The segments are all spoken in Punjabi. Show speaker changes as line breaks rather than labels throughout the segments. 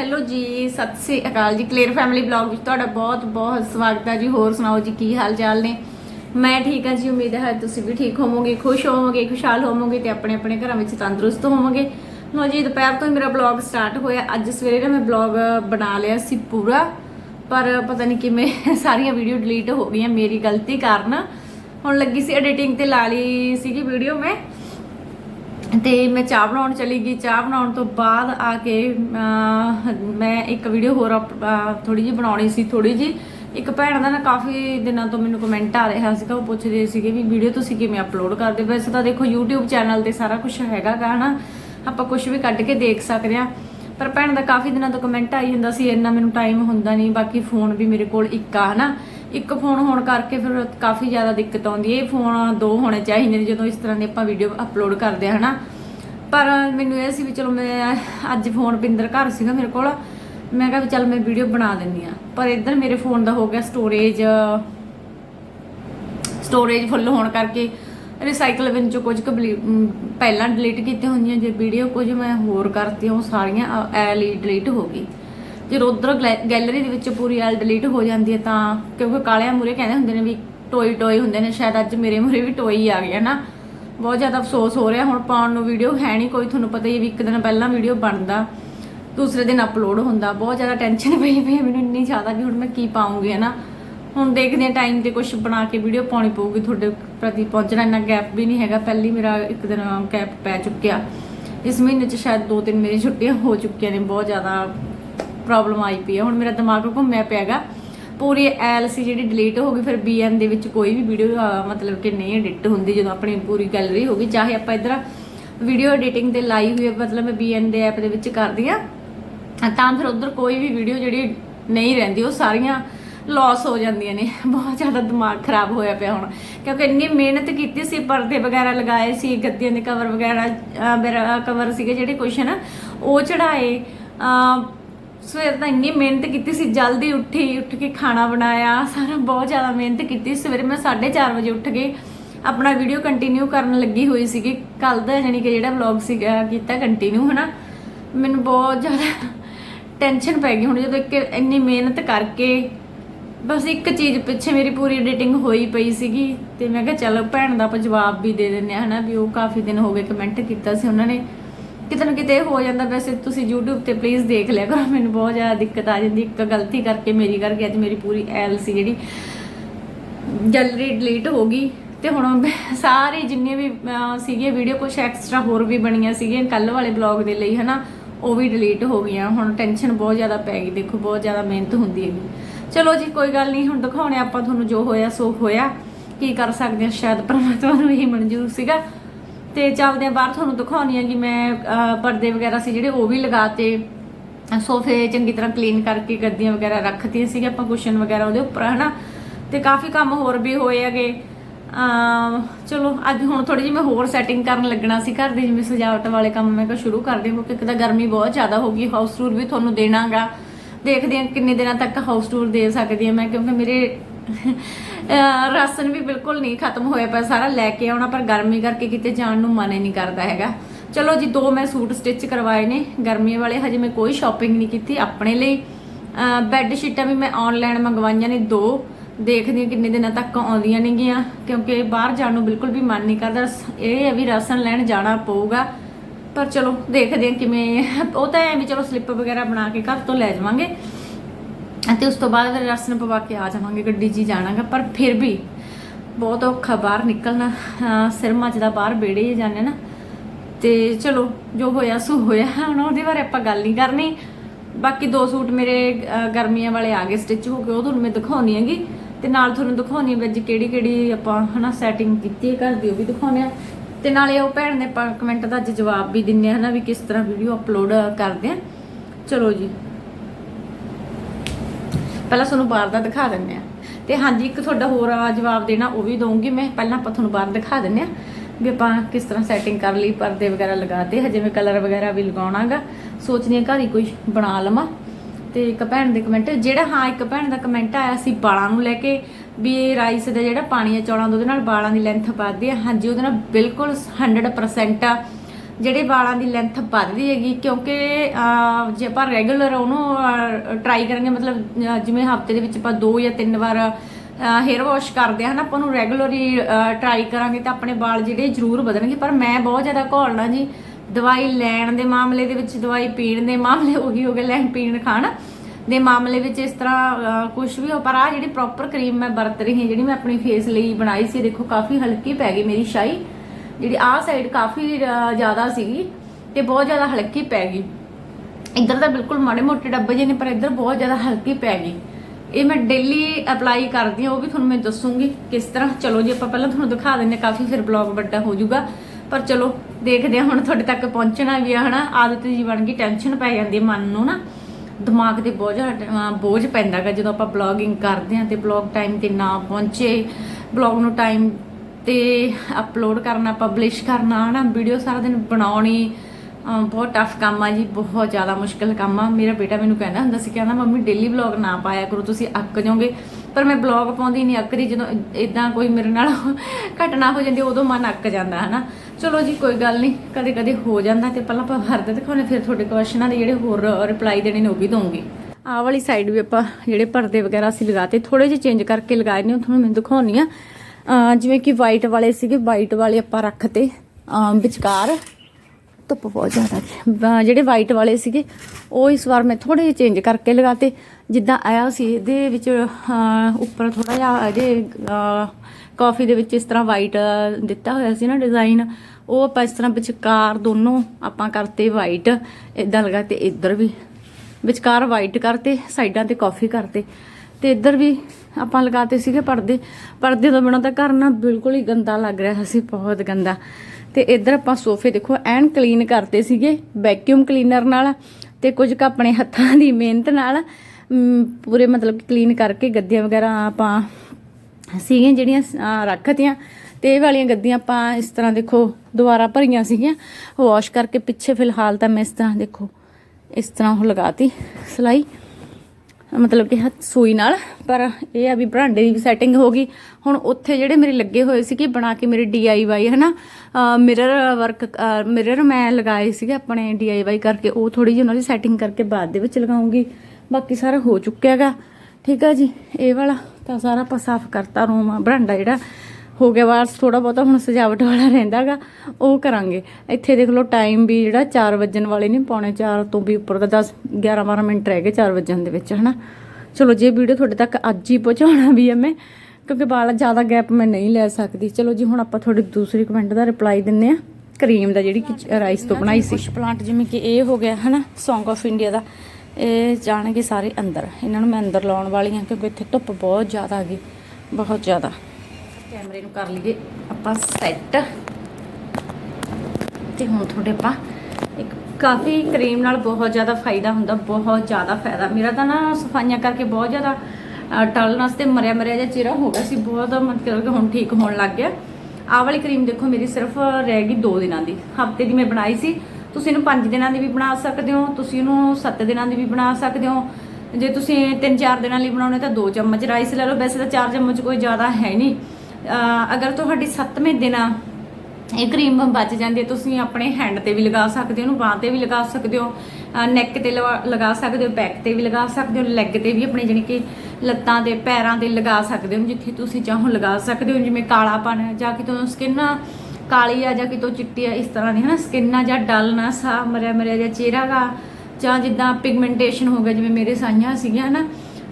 ਹੈਲੋ ਜੀ, ਸਤਿ ਸ੍ਰੀ ਅਕਾਲ ਜੀ ਕਲੀਅਰ ਫੈਮਿਲੀ ਬਲੌਗ ਵਿੱਚ ਤੁਹਾਡਾ ਬਹੁਤ ਬਹੁਤ ਸਵਾਗਤ ਹੈ ਜੀ। ਹੋਰ ਸੁਣਾਓ ਜੀ, ਕੀ ਹਾਲ ਚਾਲ ਨੇ? ਮੈਂ ਠੀਕ ਹਾਂ ਜੀ, ਉਮੀਦ ਹੈ ਤੁਸੀਂ ਵੀ ਠੀਕ ਹੋਵੋਗੇ, ਖੁਸ਼ ਹੋਵੋਗੇ, ਖੁਸ਼ਹਾਲ ਹੋਵੋਗੇ ਤੇ ਆਪਣੇ ਆਪਣੇ ਘਰਾਂ ਵਿੱਚ ਤੰਦਰੁਸਤ ਹੋਵੋਗੇ। ਲੋ ਜੀ, ਦੁਪਹਿਰ ਤੋਂ ਹੀ ਮੇਰਾ ਬਲੌਗ ਸਟਾਰਟ ਹੋਇਆ। ਅੱਜ ਸਵੇਰੇ ਨਾ ਮੈਂ ਬਲੌਗ ਬਣਾ ਲਿਆ ਸੀ ਪੂਰਾ, ਪਰ ਪਤਾ ਨਹੀਂ ਕਿਵੇਂ ਸਾਰੀਆਂ ਵੀਡੀਓ ਡਿਲੀਟ ਹੋ ਗਈਆਂ, ਮੇਰੀ ਗਲਤੀ ਕਾਰਨ। ਹੁਣ ਲੱਗੀ ਸੀ ਐਡੀਟਿੰਗ ਤੇ ਲਾ ਲਈ ਸੀਗੀ ਵੀਡੀਓ ਮੈਂ। ਤੇ ਮੈਂ ਚਾਹ ਬਣਾਉਣ ਚਲੀ ਗਈ। ਚਾਹ ਬਣਾਉਣ ਤੋਂ ਬਾਅਦ ਆ ਕੇ ਮੈਂ ਇੱਕ ਵੀਡੀਓ ਹੋਰ ਥੋੜੀ ਜਿਹੀ ਬਣਾਉਣੀ ਸੀ ਥੋੜੀ ਜਿਹੀ। ਇੱਕ ਭੈਣ ਦਾ ਨਾ ਕਾਫੀ ਦਿਨਾਂ ਤੋਂ ਮੈਨੂੰ ਕਮੈਂਟ ਆ ਰਿਹਾ ਸੀਗਾ। ਉਹ ਪੁੱਛਦੇ ਸੀਗੇ ਵੀ ਵੀਡੀਓ ਤੁਸੀਂ ਕਿਵੇਂ ਅਪਲੋਡ ਕਰਦੇ? ਵੈਸੇ ਤਾਂ ਦੇਖੋ YouTube ਚੈਨਲ ਤੇ ਸਾਰਾ ਕੁਝ ਹੈਗਾਗਾ, ਹਨਾ? ਆਪਾਂ ਕੁਝ ਵੀ ਕੱਢ ਕੇ ਦੇਖ ਸਕਦੇ ਆ ਪਰ ਭੈਣ ਦਾ ਕਾਫੀ ਦਿਨਾਂ ਤੋਂ ਕਮੈਂਟ ਆਈ ਹੁੰਦਾ ਸੀ, ਇੰਨਾ ਮੈਨੂੰ ਟਾਈਮ ਹੁੰਦਾ ਨਹੀਂ ਬਾਕੀ ਫੋਨ ਵੀ ਮੇਰੇ ਕੋਲ ਇੱਕ ਆ, ਹਨਾ? ਇੱਕ ਫੋਨ ਹੋਣ ਕਰਕੇ ਫਿਰ ਕਾਫੀ ਜ਼ਿਆਦਾ ਦਿੱਕਤ ਆਉਂਦੀ ਹੈ। ਇਹ ਫੋਨ ਦੋ ਹੋਣੇ ਚਾਹੀਦੇ ਨੇ ਜਦੋਂ ਇਸ ਤਰ੍ਹਾਂ ਦੀ ਆਪਾਂ ਵੀਡੀਓ ਅਪਲੋਡ ਕਰਦੇ ਆ ਹਨਾ? ਪਰ ਮੈਨੂੰ ਇਹ ਸੀ ਵੀ ਚਲੋ ਮੈਂ ਅੱਜ ਫੋਨ ਪਿੰਦਰ ਘਰ ਸੀਗਾ ਮੇਰੇ ਕੋਲ। ਮੈਂ ਕਿਹਾ ਵੀ ਚੱਲ ਮੈਂ ਵੀਡੀਓ ਬਣਾ ਦਿੰਦੀ ਆ ਪਰ ਇੱਧਰ ਮੇਰੇ ਫੋਨ ਦਾ ਹੋ ਗਿਆ ਸਟੋਰੇਜ ਸਟੋਰੇਜ ਫੁੱਲ ਹੋਣ ਕਰਕੇ ਰਿਸਾਈਕਲ ਬਿਨ ਚੋਂ ਕੁਝ ਕੁ ਪਹਿਲਾਂ ਡਿਲੀਟ ਕੀਤੇ ਹੁੰਦੀਆਂ ਜੇ ਵੀਡੀਓ ਕੁਝ ਮੈਂ ਹੋਰ ਕਰਤੀ, ਉਹ ਸਾਰੀਆਂ ਐਲ ਡਿਲੀਟ ਹੋ ਗਈ। ਜਦੋਂ ਉਧਰ ਗੈਲਰੀ ਦੇ ਵਿੱਚ ਪੂਰੀ ਐਲ ਡਿਲੀਟ ਹੋ ਜਾਂਦੀ ਹੈ ਤਾਂ, ਕਿਉਂਕਿ ਕਾਲਿਆਂ ਮੂਰੇ ਕਹਿੰਦੇ ਹੁੰਦੇ ਨੇ ਵੀ ਟੋਈ ਟੋਈ ਹੁੰਦੇ ਨੇ, ਸ਼ਾਇਦ ਅੱਜ ਮੇਰੇ ਮੂਰੇ ਵੀ ਟੋਈ ਆ ਗਿਆ ਨਾ ਬਹੁਤ ਜ਼ਿਆਦਾ ਅਫਸੋਸ ਹੋ ਰਿਹਾ, ਹੁਣ ਪਾਉਣ ਨੂੰ ਵੀਡੀਓ ਹੈ ਨਹੀਂ ਕੋਈ, ਤੁਹਾਨੂੰ ਪਤਾ ਹੀ ਹੈ ਵੀ ਇੱਕ ਦਿਨ ਪਹਿਲਾਂ ਵੀਡੀਓ ਬਣਦਾ, ਦੂਸਰੇ ਦਿਨ ਅਪਲੋਡ ਹੁੰਦਾ, ਬਹੁਤ ਜ਼ਿਆਦਾ ਟੈਨਸ਼ਨ ਪਈ ਪਈ ਮੈਨੂੰ ਇੰਨੀ ਜ਼ਿਆਦਾ ਵੀ ਹੁਣ ਮੈਂ ਕੀ ਪਾਉਂਗੀ, ਹਨਾ? ਹੁਣ ਦੇਖਦੇ ਆ ਟਾਈਮ ਤੇ ਕੁਝ ਬਣਾ ਕੇ ਵੀਡੀਓ ਪਾਉਣੀ ਪਊਗੀ, ਤੁਹਾਡੇ ਪ੍ਰਤੀ ਪਹੁੰਚਣਾ ਇੰਨਾ ਗੈਪ ਵੀ ਨਹੀਂ ਹੈਗਾ, ਪਹਿਲੀ ਮੇਰਾ ਇੱਕ ਦਿਨ ਗੈਪ ਪੈ ਚੁੱਕਿਆ। ਇਸ ਮਹੀਨੇ 'ਚ ਸ਼ਾਇਦ ਦੋ ਤਿੰਨ ਮੇਰੀ ਛੁੱਟੀਆਂ ਹੋ ਚੁੱਕੀਆਂ ਨੇ, ਬਹੁਤ ਜ਼ਿਆਦਾ ਪ੍ਰੋਬਲਮ ਆਈ ਪਈ ਹੈ। ਹੁਣ ਮੇਰਾ ਦਿਮਾਗ ਘੁੰਮਿਆ ਪਿਆਗਾ। ਪੂਰੀ ਐਲ ਸੀ ਜਿਹੜੀ ਡਿਲੀਟ ਹੋ ਗਈ, ਫਿਰ ਬੀਐਨ ਦੇ ਵਿੱਚ ਕੋਈ ਵੀ ਵੀਡੀਓ ਮਤਲਬ ਕਿ ਨਹੀਂ ਐਡਿਟ ਹੁੰਦੀ, ਜਦੋਂ ਆਪਣੀ ਪੂਰੀ ਗੈਲਰੀ ਹੋ ਗਈ। ਚਾਹੇ ਆਪਾਂ ਇਧਰ ਵੀਡੀਓ ਐਡੀਟਿੰਗ ਤੇ ਲਾਈ ਹੋਈ ਹੈ, ਮਤਲਬ ਮੈਂ ਬੀਐਨ ਦੇ ਐਪ ਦੇ ਵਿੱਚ ਕਰਦੀ ਆ ਤਾਂ ਫਿਰ ਉਧਰ ਕੋਈ ਵੀ ਵੀਡੀਓ ਜਿਹੜੀ ਨਹੀਂ ਰਹਿੰਦੀ, ਉਹ ਸਾਰੀਆਂ ਲਾਸ ਹੋ ਜਾਂਦੀਆਂ ਨੇ। ਬਹੁਤ ਜ਼ਿਆਦਾ ਦਿਮਾਗ ਖਰਾਬ ਹੋਇਆ ਪਿਆ ਹੁਣ। ਕਿਉਂਕਿ ਇੰਨੀ ਮਿਹਨਤ ਕੀਤੀ ਸੀ, ਪਰਦੇ ਵਗੈਰਾ ਲਗਾਏ ਸੀ, ਗੱਦੀਆਂ ਦੇ ਕਵਰ ਵਗੈਰਾ ਮੇਰਾ ਕਵਰ ਸੀਗੇ ਜਿਹੜੇ ਕੁਛ ਨਾ ਉਹ ਚੜਾਏ ਸਵੇਰ ਤਾਂ ਇੰਨੀ ਮਿਹਨਤ ਕੀਤੀ ਸੀ, ਜਲਦੀ ਉੱਠੀ, ਉੱਠ ਕੇ ਖਾਣਾ ਬਣਾਇਆ, ਸਾਰਾ ਬਹੁਤ ਜ਼ਿਆਦਾ ਮਿਹਨਤ ਕੀਤੀ ਸਵੇਰੇ ਮੈਂ 4:30 ਵਜੇ ਉੱਠ ਕੇ ਆਪਣਾ ਵੀਡੀਓ ਕੰਟੀਨਿਊ ਕਰਨ ਲੱਗੀ ਹੋਈ ਸੀਗੀ। ਕੱਲ ਦਾ ਯਾਨੀ ਕਿ ਜਿਹੜਾ ਵਲੌਗ ਸੀਗਾ, ਕੀਤਾ ਕੰਟੀਨਿਊ ਹਨਾ? ਮੈਨੂੰ ਬਹੁਤ ਜ਼ਿਆਦਾ ਟੈਨਸ਼ਨ ਪੈ ਗਈ। ਹੁਣ ਜਦੋਂ ਇੱਕ ਇੰਨੀ ਮਿਹਨਤ ਕਰਕੇ ਬਸ ਇੱਕ ਚੀਜ਼ ਪਿੱਛੇ ਮੇਰੀ ਪੂਰੀ ਐਡੀਟਿੰਗ ਹੋਈ ਪਈ ਸੀਗੀ ਤੇ ਮੈਂ ਕਿਹਾ, ਚਲੋ ਭੈਣ ਦਾ ਆਪਾਂ ਜਵਾਬ ਵੀ ਦੇ ਦਿੰਨੇ ਆ ਹਨਾ? ਵੀ ਉਹ ਕਾਫੀ ਦਿਨ ਹੋ ਗਏ ਕਮੈਂਟ ਕੀਤਾ ਸੀ ਉਹਨਾਂ ਨੇ। ਕਿਤੇ ਨਾ ਕਿਤੇ ਹੋ ਜਾਂਦਾ ਵੈਸੇ ਤੁਸੀਂ YouTube ਤੇ ਪਲੀਜ਼ ਦੇਖ ਲਿਆ ਕਰੋ ਮੈਨੂੰ ਬਹੁਤ ਜ਼ਿਆਦਾ ਦਿੱਕਤ ਆ ਜਾਂਦੀ। ਇੱਕ ਗਲਤੀ ਕਰਕੇ ਮੇਰੀ ਕਰਕੇ ਅੱਜ ਮੇਰੀ ਪੂਰੀ ਐਲ ਸੀ ਜਿਹੜੀ। ਗੈਲਰੀ ਡਿਲੀਟ ਹੋ ਗਈ ਤੇ ਹੁਣ ਮੈਂ ਸਾਰੇ ਜਿੰਨੇ ਵੀ ਅਹ, ਸੀਗੇ ਵੀਡੀਓ ਕੁਝ ਐਕਸਟਰਾ ਹੋਰ ਵੀ ਬਣੀਆਂ ਸੀਗੀਆਂ ਕੱਲ ਵਾਲੇ ਬਲੌਗ ਦੇ ਲਈ ਹਨਾ ਉਹ ਵੀ ਡਿਲੀਟ ਹੋ ਗਈਆਂ। ਹੁਣ ਟੈਨਸ਼ਨ ਬਹੁਤ ਜ਼ਿਆਦਾ ਪੈ ਗਈ ਦੇਖੋ ਬਹੁਤ ਜ਼ਿਆਦਾ ਮਿਹਨਤ ਹੁੰਦੀ ਹੈਗੀ। ਚਲੋ ਜੀ ਕੋਈ ਗੱਲ ਨਹੀਂ ਹੁਣ ਦਿਖਾਉਣੇ ਆਪਾਂ ਤੁਹਾਨੂੰ ਜੋ ਹੋਇਆ ਸੋ ਹੋਇਆ। ਕੀ ਕਰ ਸਕਦੇ ਹਾਂ ਸ਼ਾਇਦ ਪਰਮਾਤਮਾ ਨੂੰ ਇਹੀ ਮਨਜ਼ੂਰ ਸੀਗਾ। ਤੇ ਚੱਲਦੇ ਆ ਬਾਹਰ ਤੁਹਾਨੂੰ ਦਿਖਾਉਣੀ ਆ ਕਿ ਮੈਂ ਪਰਦੇ ਵਗੈਰਾ ਸੀ ਜਿਹੜੇ ਉਹ ਵੀ ਲਗਾਤੇ। ਸੋਫੇ ਚੰਗੀ ਤਰ੍ਹਾਂ ਕਲੀਨ ਕਰਕੇ ਗੱਦੀਆਂ ਵਗੈਰਾ ਰੱਖਤੀਆਂ ਸੀ ਆਪਾਂ ਕੁਸ਼ਨ ਵਗੈਰਾ ਉਹਦੇ ਉੱਪਰ, ਹਨਾ? ਤੇ ਕਾਫੀ ਕੰਮ ਹੋਰ ਵੀ ਹੋਏ ਹੈਗੇ। ਚਲੋ, ਅੱਜ ਹੁਣ ਥੋੜੀ ਜਿਹੀ ਮੈਂ ਹੋਰ ਸੈਟਿੰਗ ਕਰਨ ਲੱਗਣਾ ਸੀ ਘਰ ਦੀ, ਜਿਵੇਂ ਸਜਾਵਟ ਵਾਲੇ ਕੰਮ ਮੈਂ ਕਿਹਾ ਸ਼ੁਰੂ ਕਰ ਦਿਆਂ, ਕਿਉਂਕਿ ਇੱਕ ਤਾਂ ਗਰਮੀ ਬਹੁਤ ਜ਼ਿਆਦਾ ਹੋ ਗਈ ਹਾਊਸ ਟੂਰ ਵੀ ਤੁਹਾਨੂੰ ਦੇਣਾਗਾ। ਦੇਖਦੇ ਹਾਂ ਕਿੰਨੇ ਦਿਨਾਂ ਤੱਕ ਹਾਊਸ ਟੂਰ ਦੇ ਸਕਦੀ ਹਾਂ ਮੈਂ, ਕਿਉਂਕਿ ਮੇਰੇ ਰਾਸ਼ਨ ਵੀ ਬਿਲਕੁਲ ਨਹੀਂ ਖਤਮ ਹੋਇਆ ਪਿਆ ਸਾਰਾ ਲੈ ਕੇ ਆਉਣਾ, ਪਰ ਗਰਮੀ ਕਰਕੇ ਕਿਤੇ ਜਾਣ ਨੂੰ ਮਨ ਹੀ ਨਹੀਂ ਕਰਦਾ ਹੈਗਾ। ਚਲੋ ਜੀ, ਦੋ ਮੈਂ ਸੂਟ ਸਟਿਚ ਕਰਵਾਏ ਨੇ। ਗਰਮੀ ਵਾਲੇ ਹਜੇ ਮੈਂ ਕੋਈ ਸ਼ਾਪਿੰਗ ਨਹੀਂ ਕੀਤੀ ਆਪਣੇ ਲਈ। ਬੈੱਡ ਸ਼ੀਟਾਂ ਵੀ ਮੈਂ ਆਨਲਾਈਨ ਮੰਗਵਾਈਆਂ ਨੇ ਦੋ। ਦੇਖਦੀ ਹਾਂ ਕਿੰਨੇ ਦਿਨਾਂ ਤੱਕ ਆਉਂਦੀਆਂ ਨੇਗੀਆਂ, ਕਿਉਂਕਿ ਬਾਹਰ ਜਾਣ ਨੂੰ ਬਿਲਕੁਲ ਵੀ ਮਨ ਨਹੀਂ ਕਰਦਾ। ਇਹ ਹੈ ਵੀ ਰਾਸ਼ਨ ਲੈਣ ਜਾਣਾ ਪਊਗਾ। ਪਰ ਚਲੋ, ਦੇਖਦੇ ਹਾਂ ਕਿਵੇਂ, ਉਹ ਤਾਂ ਐ ਵੀ ਚਲੋ ਸਲਿੱਪ ਵਗੈਰਾ ਬਣਾ ਕੇ ਘਰ ਤੋਂ ਲੈ ਜਾਵਾਂਗੇ। ਅਤੇ ਉਸ ਤੋਂ ਬਾਅਦ ਫਿਰ ਰਸਨ ਪਵਾ ਕੇ ਆ ਜਾਵਾਂਗੇ, ਗੱਡੀ 'ਚ ਹੀ ਜਾਣਾਗਾ, ਪਰ ਫਿਰ ਵੀ ਬਹੁਤ ਔਖਾ ਬਾਹਰ ਨਿਕਲਣਾ ਅਹ ਸਿਰ ਮੱਚਦਾ ਬਾਹਰ ਬੇੜੇ ਹੀ ਜਾਂਦੇ ਨਾ, ਤੇ ਚਲੋ, ਜੋ ਹੋਇਆ ਸੋ ਹੋਇਆ, ਹੁਣ ਉਹਦੇ ਬਾਰੇ ਆਪਾਂ ਗੱਲ ਨਹੀਂ ਕਰਨੀ। ਬਾਕੀ ਦੋ ਸੂਟ ਮੇਰੇ ਗਰਮੀਆਂ ਵਾਲੇ ਆ ਗਏ ਸਟਿਚ ਹੋ ਕੇ ਉਹ ਤੁਹਾਨੂੰ ਮੈਂ ਦਿਖਾਉਣੀ ਹੈਗੀ, ਤੇ ਨਾਲ ਤੁਹਾਨੂੰ ਦਿਖਾਉਣੀ ਹੈ ਅੱਜ ਕਿਹੜੀ ਕਿਹੜੀ ਆਪਾਂ ਹਨਾ ਸੈਟਿੰਗ ਕੀਤੀ ਹੈ ਘਰ ਦੀ, ਉਹ ਵੀ ਦਿਖਾਉਣੇ ਆ। ਤੇ ਨਾਲੇ ਉਹ ਭੈਣ ਨੇ ਕਮੈਂਟ ਦਾ ਅੱਜ ਜਵਾਬ ਵੀ ਦਿੰਨੇ ਆ ਹਨਾ, ਵੀ ਕਿਸ ਤਰ੍ਹਾਂ ਵੀਡੀਓ ਅਪਲੋਡ ਕਰਦੇ ਆ। ਚਲੋ ਜੀ। ਪਹਿਲਾਂ ਤੁਹਾਨੂੰ ਬਾਹਰ ਦਾ ਦਿਖਾ ਦਿੰਨੇ ਆ ਤੇ ਹਾਂਜੀ, ਇੱਕ ਤੁਹਾਡਾ ਹੋਰ ਜਵਾਬ ਦੇਣਾ, ਉਹ ਵੀ ਦਊਂਗੀ ਮੈਂ। ਪਹਿਲਾਂ ਆਪਾਂ ਤੁਹਾਨੂੰ ਬਾਹਰ ਦਿਖਾ ਦਿੰਨੇ ਆ ਵੀ ਆਪਾਂ ਕਿਸ ਤਰ੍ਹਾਂ ਸੈਟਿੰਗ ਕਰ ਲਈ, ਪਰਦੇ ਵਗੈਰਾ ਲਗਾਤੇ ਹਜੇ ਮੈਂ ਕਲਰ ਵਗੈਰਾ ਵੀ ਲਗਾਉਣਾਗਾ। ਸੋਚਦੀ ਆ ਘਰ ਹੀ ਕੋਈ ਬਣਾ ਲਵਾਂ। ਤੇ ਇੱਕ ਭੈਣ ਦੇ ਕਮੈਂਟ ਜਿਹੜਾ ਹਾਂ, ਇੱਕ ਭੈਣ ਦਾ ਕਮੈਂਟ ਆਇਆ ਸੀ ਬਾਲਾਂ ਨੂੰ ਲੈ ਕੇ ਵੀ ਇਹ ਰਾਈਸ ਦਾ ਜਿਹੜਾ ਪਾਣੀ ਆ ਚੌਲਾਂ ਦਾ, ਉਹਦੇ ਨਾਲ ਬਾਲਾਂ ਦੀ ਲੈਂਥ ਵੱਧਦੀ ਹੈ। ਹਾਂਜੀ, ਉਹਦੇ ਨਾਲ ਬਿਲਕੁਲ 100% ਜਿਹੜੇ ਵਾਲਾਂ ਦੀ ਲੈਂਥ ਵੱਧਦੀ ਹੈਗੀ, ਕਿਉਂਕਿ ਜੇ ਆਪਾਂ ਰੈਗੂਲਰ ਉਹਨੂੰ ਟਰਾਈ ਕਰਾਂਗੇ, ਮਤਲਬ ਜਿਵੇਂ ਹਫ਼ਤੇ ਦੇ ਵਿੱਚ ਆਪਾਂ ਦੋ ਜਾਂ ਤਿੰਨ ਵਾਰ ਹੇਅਰ ਵਾਸ਼ ਕਰਦੇ ਹਾਂ ਨਾ, ਆਪਾਂ ਨੂੰ ਰੈਗੂਲਰੀ ਟਰਾਈ ਕਰਾਂਗੇ ਤਾਂ ਆਪਣੇ ਵਾਲ ਜਿਹੜੇ ਜ਼ਰੂਰ ਵਧਣਗੇ। ਪਰ ਮੈਂ ਬਹੁਤ ਜ਼ਿਆਦਾ ਘੋਲਣਾ ਜੀ। ਦਵਾਈ ਲੈਣ ਦੇ ਮਾਮਲੇ ਦੇ ਵਿੱਚ ਦਵਾਈ ਪੀਣ ਦੇ ਮਾਮਲੇ, ਉਹੀ ਹੋ ਗਏ ਲੈਣ ਪੀਣ ਖਾਣ। ਦੇ ਮਾਮਲੇ ਵਿੱਚ ਇਸ ਤਰ੍ਹਾਂ ਕੁਝ ਵੀ ਹੋ, ਪਰ ਆ ਜਿਹੜੀ ਪ੍ਰੋਪਰ ਕਰੀਮ ਮੈਂ ਵਰਤ ਰਹੀ ਹਾਂ, ਜਿਹੜੀ ਮੈਂ ਆਪਣੀ ਫੇਸ ਲਈ ਬਣਾਈ ਸੀ, ਦੇਖੋ, ਕਾਫੀ ਹਲਕੀ ਪੈ ਗਈ ਮੇਰੀ ਸ਼ਾਈ। ਜਿਹੜੀ ਆਹ ਸਾਈਡ ਕਾਫੀ ਜ਼ਿਆਦਾ ਸੀਗੀ ਤੇ ਬਹੁਤ ਜ਼ਿਆਦਾ ਹਲਕੀ ਪੈ ਗਈ। ਇੱਧਰ ਤਾਂ ਬਿਲਕੁਲ ਮਾੜੇ ਮੋਟੇ ਡੱਬੇ ਜਿਹੇ ਨੇ ਪਰ ਇੱਧਰ ਬਹੁਤ ਜ਼ਿਆਦਾ ਹਲਕੀ ਪੈ ਗਈ। ਇਹ ਮੈਂ ਡੇਲੀ ਅਪਲਾਈ ਕਰਦੀ ਹਾਂ ਉਹ ਵੀ ਤੁਹਾਨੂੰ ਮੈਂ ਦੱਸੂਗੀ ਕਿਸ ਤਰ੍ਹਾਂ। ਚਲੋ ਜੀ ਆਪਾਂ ਪਹਿਲਾਂ ਤੁਹਾਨੂੰ ਦਿਖਾ ਦਿੰਨੇ ਕਾਫੀ ਫਿਰ ਬਲੌਗ ਵੱਡਾ ਹੋ ਜਾਊਗਾ। ਪਰ ਚਲੋ ਦੇਖਦੇ ਹਾਂ ਹੁਣ ਤੁਹਾਡੇ ਤੱਕ ਪਹੁੰਚਣਾ ਵੀ ਆ ਹਨਾ? ਆਦਤ ਜੀ ਬਣ ਗਈ ਟੈਨਸ਼ਨ ਪੈ ਜਾਂਦੀ ਹੈ ਮਨ ਨੂੰ ਨਾ। ਦਿਮਾਗ ਤੇ ਬਹੁਤ ਜ਼ਿਆਦਾ ਅਹ, ਬੋਝ ਪੈਂਦਾਗਾ ਜਦੋਂ ਆਪਾਂ ਬਲੌਗਿੰਗ ਕਰਦੇ ਹਾਂ ਤੇ ਬਲੌਗ ਟਾਈਮ ਤੇ ਨਾ ਪਹੁੰਚੇ ਬਲੌਗ ਨੂੰ ਟਾਈਮ ਤੇ ਅਪਲੋਡ ਕਰਨਾ ਪਬਲਿਸ਼ ਕਰਨਾ, ਹਨਾ ਵੀਡੀਓ ਸਾਰਾ ਦਿਨ ਬਣਾਉਣੀ ਬਹੁਤ ਟਫ ਕੰਮ ਆ ਜੀ, ਬਹੁਤ ਜ਼ਿਆਦਾ ਮੁਸ਼ਕਲ ਕੰਮ ਆ। ਮੇਰਾ ਬੇਟਾ ਮੈਨੂੰ ਕਹਿੰਦਾ ਹੁੰਦਾ ਸੀ, ਕਹਿੰਦਾ, ਮੰਮੀ ਡੇਲੀ ਵਲੌਗ ਨਾ ਪਾਇਆ ਕਰੋ, ਤੁਸੀਂ ਅੱਕ ਜਾਓਗੇ। ਪਰ ਮੈਂ ਵਲੌਗ ਪਾਉਂਦੀ ਨਹੀਂ ਅੱਕਦੀ ਜਦੋਂ ਇਦਾਂ ਕੋਈ ਮੇਰੇ ਨਾਲ ਘਟਨਾ ਹੋ ਜਾਂਦੀ, ਉਦੋਂ ਮਨ ਅੱਕ ਜਾਂਦਾ, ਹਨਾ। ਚਲੋ ਜੀ, ਕੋਈ ਗੱਲ ਨਹੀਂ ਕਦੇ ਕਦੇ ਹੋ ਜਾਂਦਾ ਤੇ ਪਹਿਲਾਂ ਆਪਾਂ ਵਰਤ ਦਿਖਾਉਣੇ ਫਿਰ ਤੁਹਾਡੇ ਕੁਐਸਚਨਾਂ ਦੇ ਜਿਹੜੇ ਹੋਰ ਰਿਪਲਾਈ ਦੇਣੇ ਨੇ, ਉਹ ਵੀ ਦਊਂਗੀ। ਆਹ ਵਾਲੀ ਸਾਈਡ ਵੀ ਆਪਾਂ ਜਿਹੜੇ ਪਰਦੇ ਵਗੈਰਾ ਅਸੀਂ ਲਗਾਤੇ ਥੋੜੇ ਜਿਹੇ ਚੇਂਜ ਕਰਕੇ ਲਗਾਏ ਨੇ, ਉਹ ਤੁਹਾਨੂੰ ਮੈਂ ਦਿਖਾਉਣੀ ਆ ਜਿਵੇਂ ਕਿ ਵਾਈਟ ਵਾਲੇ ਸੀਗੇ ਵਾਈਟ ਵਾਲੇ ਆਪਾਂ ਰੱਖਤੇ ਵਿਚਕਾਰ। ਧੁੱਪ ਬਹੁਤ ਜ਼ਿਆਦਾ ਜਿਹੜੇ ਵਾਈਟ ਵਾਲੇ ਸੀਗੇ, ਉਹ ਇਸ ਵਾਰ ਮੈਂ ਥੋੜੇ ਜਿਹੇ ਚੇਂਜ ਕਰਕੇ ਲਗਾਤੇ। ਜਿੱਦਾਂ ਆਇਆ ਸੀ, ਇਹਦੇ ਵਿੱਚ ਉੱਪਰ ਥੋੜਾ ਜਿਹਾ ਇਹਦੇ ਕਾਫੀ ਦੇ ਵਿੱਚ ਇਸ ਤਰ੍ਹਾਂ ਵਾਈਟ ਦਿੱਤਾ ਹੋਇਆ ਸੀ ਨਾ ਡਿਜ਼ਾਈਨ ਉਹ ਆਪਾਂ ਇਸ ਤਰ੍ਹਾਂ ਵਿਚਕਾਰ ਦੋਨੋਂ ਆਪਾਂ ਕਰਤੇ ਵਾਈਟ ਇਦਾਂ ਲਗਾਤੇ ਇੱਧਰ ਵੀ। ਵਿਚਕਾਰ ਵਾਈਟ ਕਰਤੇ, ਸਾਈਡਾਂ ਤੇ ਕਾਫੀ ਕਰਤੇ। ਤੇ ਇੱਧਰ ਵੀ ਆਪਾਂ ਲਗਾਤੇ ਸੀਗੇ ਪਰਦੇ। ਪਰਦੇ ਤੋਂ ਬਿਨਾਂ ਤਾਂ ਘਰ ਨਾ ਬਿਲਕੁਲ ਹੀ ਗੰਦਾ ਲੱਗ ਰਿਹਾ ਸੀ ਬਹੁਤ ਗੰਦਾ। ਤੇ ਇੱਧਰ ਆਪਾਂ ਸੋਫੇ ਦੇਖੋ ਐਨ ਕਲੀਨ ਕਰਤੇ ਸੀਗੇ ਵੈਕਿਊਮ ਕਲੀਨਰ ਨਾਲ ਤੇ ਕੁਝ ਕੁ ਆਪਣੇ ਹੱਥਾਂ ਦੀ ਮਿਹਨਤ ਨਾਲ ਪੂਰੇ ਮਤਲਬ ਕਲੀਨ ਕਰਕੇ ਗੱਦੀਆਂ ਵਗੈਰਾ ਆਪਾਂ ਸੀਗੀਆਂ ਜਿਹੜੀਆਂ ਅਹ, ਰੱਖਤੀਆਂ। ਤੇ ਇਹ ਵਾਲੀਆਂ ਗੱਦੀਆਂ ਆਪਾਂ ਇਸ ਤਰ੍ਹਾਂ ਦੇਖੋ ਦੁਬਾਰਾ ਭਰੀਆਂ ਸੀਗੀਆਂ। ਵਾਸ਼ ਕਰਕੇ ਪਿੱਛੇ ਫਿਲਹਾਲ ਤਾਂ ਮੈਂ ਇਸ ਤਰ੍ਹਾਂ ਦੇਖੋ ਇਸ ਤਰ੍ਹਾਂ ਉਹ ਲਗਾਤੀ ਸਲਾਈ। ਮਤਲਬ ਕਿ ਹੱਥ ਸੂਈ ਨਾਲ, ਪਰ ਇਹ ਆ ਵੀ ਬਰਾਂਡੇ ਦੀ ਵੀ ਸੈਟਿੰਗ ਹੋ ਗਈ। ਹੁਣ ਉੱਥੇ ਜਿਹੜੇ ਮੇਰੇ ਲੱਗੇ ਹੋਏ ਸੀਗੇ ਬਣਾ ਕੇ ਮੇਰੇ DIY ਹਨਾ? ਮਿਰਰ ਵਰਕ ਮਿਰਰ ਮੈਂ ਲਗਾਏ ਸੀਗੇ ਆਪਣੇ DIY ਕਰਕੇ, ਉਹ ਥੋੜੀ ਜਿਹੀ ਉਹਨਾਂ ਦੀ ਸੈਟਿੰਗ ਕਰਕੇ ਬਾਅਦ ਦੇ ਵਿੱਚ ਲਗਾਉਂਗੀ। ਬਾਕੀ ਸਾਰਾ ਹੋ ਚੁੱਕਿਆ ਹੈਗਾ। ਠੀਕ ਆ ਜੀ, ਇਹ ਵਾਲਾ ਤਾਂ ਸਾਰਾ ਆਪਾਂ ਸਾਫ਼ ਕਰਤਾ ਰੂਮ ਬਰਾਂਡਾ ਜਿਹੜਾ। ਹੋ ਗਿਆ ਵਾਰਸ ਥੋੜਾ ਬਹੁਤਾ ਹੁਣ ਸਜਾਵਟ ਵਾਲਾ ਰਹਿੰਦਾਗਾ, ਉਹ ਕਰਾਂਗੇ। ਇੱਥੇ ਦੇਖ ਲਓ ਟਾਈਮ ਵੀ ਜਿਹੜਾ 4 ਵਜਣ ਵਾਲੇ ਨੇ, ਪੌਣੇ 4 ਤੋਂ ਵੀ ਉੱਪਰ ਦਾ 10 11 12 ਮਿੰਟ ਰਹਿ ਗਏ 4 ਵਜਣ ਦੇ ਵਿੱਚ, ਹਨਾ। ਚਲੋ, ਜੇ ਵੀਡੀਓ ਤੁਹਾਡੇ ਤੱਕ ਅੱਜ ਹੀ ਪਹੁੰਚਾਉਣਾ ਵੀ ਹੈ ਮੈਂ, ਕਿਉਂਕਿ ਬਾਲਾ ਜ਼ਿਆਦਾ ਗੈਪ ਮੈਂ ਨਹੀਂ ਲੈ ਸਕਦੀ। ਚਲੋ ਜੀ, ਹੁਣ ਆਪਾਂ ਤੁਹਾਡੀ ਦੂਸਰੀ ਕਮੈਂਟ ਦਾ ਰਿਪਲਾਈ ਦਿੰਨੇ ਆ ਕਰੀਮ ਦਾ ਜਿਹੜੀ ਕਿ ਰਾਈਸ ਤੋਂ ਬਣਾਈ ਸੀ। ਕੁਝ ਪਲਾਂਟ ਜਿਵੇਂ ਕਿ ਇਹ ਹੋ ਗਿਆ, ਹਨਾ, Song of ਇੰਡੀਆ ਦਾ। ਇਹ ਜਾਣਗੇ ਸਾਰੇ ਅੰਦਰ। ਇਹਨਾਂ ਨੂੰ ਮੈਂ ਅੰਦਰ ਲਾਉਣ ਵਾਲੀ ਹਾਂ, ਕਿਉਂਕਿ ਇੱਥੇ ਧੁੱਪ ਬਹੁਤ ਜ਼ਿਆਦਾ ਆ ਗਈ ਬਹੁਤ ਜ਼ਿਆਦਾ। ਕੈਮਰੇ ਨੂੰ ਕਰ ਲਈਏ ਆਪਾਂ ਸੈੱਟ। ਤੇ ਹੁਣ ਤੁਹਾਡੇ ਆਪਾਂ ਇੱਕ ਕਾਫੀ ਕਰੀਮ ਨਾਲ ਬਹੁਤ ਜ਼ਿਆਦਾ ਫਾਇਦਾ ਹੁੰਦਾ ਬਹੁਤ ਜ਼ਿਆਦਾ ਫਾਇਦਾ। ਮੇਰਾ ਤਾਂ ਨਾ ਸਫਾਈਆਂ ਕਰਕੇ ਬਹੁਤ ਜ਼ਿਆਦਾ ਅਹ, ਟਲਨਸ ਤੇ ਮਰਿਆ ਮਰਿਆ ਜਿਹਾ ਚਿਹਰਾ ਹੋ ਗਿਆ ਸੀ ਬਹੁਤ ਮਤਲਬ ਕਿ ਹੁਣ ਠੀਕ ਹੋਣ ਲੱਗ ਗਿਆ। ਆਹ ਵਾਲੀ ਕਰੀਮ ਦੇਖੋ ਮੇਰੀ ਸਿਰਫ ਰਹਿ ਗਈ 2 ਦਿਨਾਂ ਦੀ। ਹਫ਼ਤੇ ਦੀ ਮੈਂ ਬਣਾਈ ਸੀ। ਤੁਸੀਂ ਇਹਨੂੰ 5 ਦਿਨਾਂ ਦੀ ਵੀ ਬਣਾ ਸਕਦੇ ਹੋ ਤੁਸੀਂ ਇਹਨੂੰ 7 ਦਿਨਾਂ ਦੀ ਵੀ ਬਣਾ ਸਕਦੇ ਹੋ। ਜੇ ਤੁਸੀਂ 3-4 ਦਿਨਾਂ ਲਈ ਬਣਾਉਣੇ ਤਾਂ 2 ਚਮਚ ਰਾਈਸ ਲੈ ਲਓ। ਵੈਸੇ ਤਾਂ 4 ਚਮਚ ਕੋਈ ਜ਼ਿਆਦਾ ਹੈ ਨਹੀਂ। ਅਗਰ ਤੁਹਾਡੀ 7ਵੇਂ ਦਿਨ ਇਹ ਕਰੀਮ ਬਚ ਜਾਂਦੀ ਹੈ, ਤੁਸੀਂ ਆਪਣੇ ਹੈਂਡ ਤੇ ਵੀ ਲਗਾ ਸਕਦੇ ਹੋ, ਉਹਨੂੰ ਬਾਹ ਤੇ ਵੀ ਲਗਾ ਸਕਦੇ ਹੋ ਨੈਕ ਤੇ ਲਵਾ- ਲਗਾ ਸਕਦੇ ਹੋ ਬੈਕ ਤੇ ਵੀ ਲਗਾ ਸਕਦੇ ਹੋ ਲੈਗ ਤੇ ਵੀ ਆਪਣੇ ਜਾਣੀ ਕਿ ਲੱਤਾਂ ਤੇ ਪੈਰਾਂ ਤੇ ਲਗਾ ਸਕਦੇ ਹੋ, ਜਿੱਥੇ ਤੁਸੀਂ ਚਾਹੋ ਲਗਾ ਸਕਦੇ ਹੋ, ਜਿਵੇਂ ਕਾਲਾਪਨ ਹੈ, ਜਾਂ ਕਿਤੋਂ ਸਕਿਨ ਕਾਲੀ ਆ, ਜਾਂ ਕਿਤੋਂ ਚਿੱਟੀ ਆ, ਇਸ ਤਰ੍ਹਾਂ ਦੀ, ਹਨਾ ਸਕਿਨ ਆ ਜਾਂ ਡਲਨੈਸ ਆ ਮਰਿਆ ਮਰਿਆ ਜਿਹਾ ਚਿਹਰਾ ਗਾ ਜਾਂ ਜਿੱਦਾਂ ਪਿਗਮੈਂਟੇਸ਼ਨ ਹੋ ਗਿਆ, ਜਿਵੇਂ ਮੇਰੇ ਸਾਈਆਂ ਸੀਗੀਆਂ, ਹਨਾ,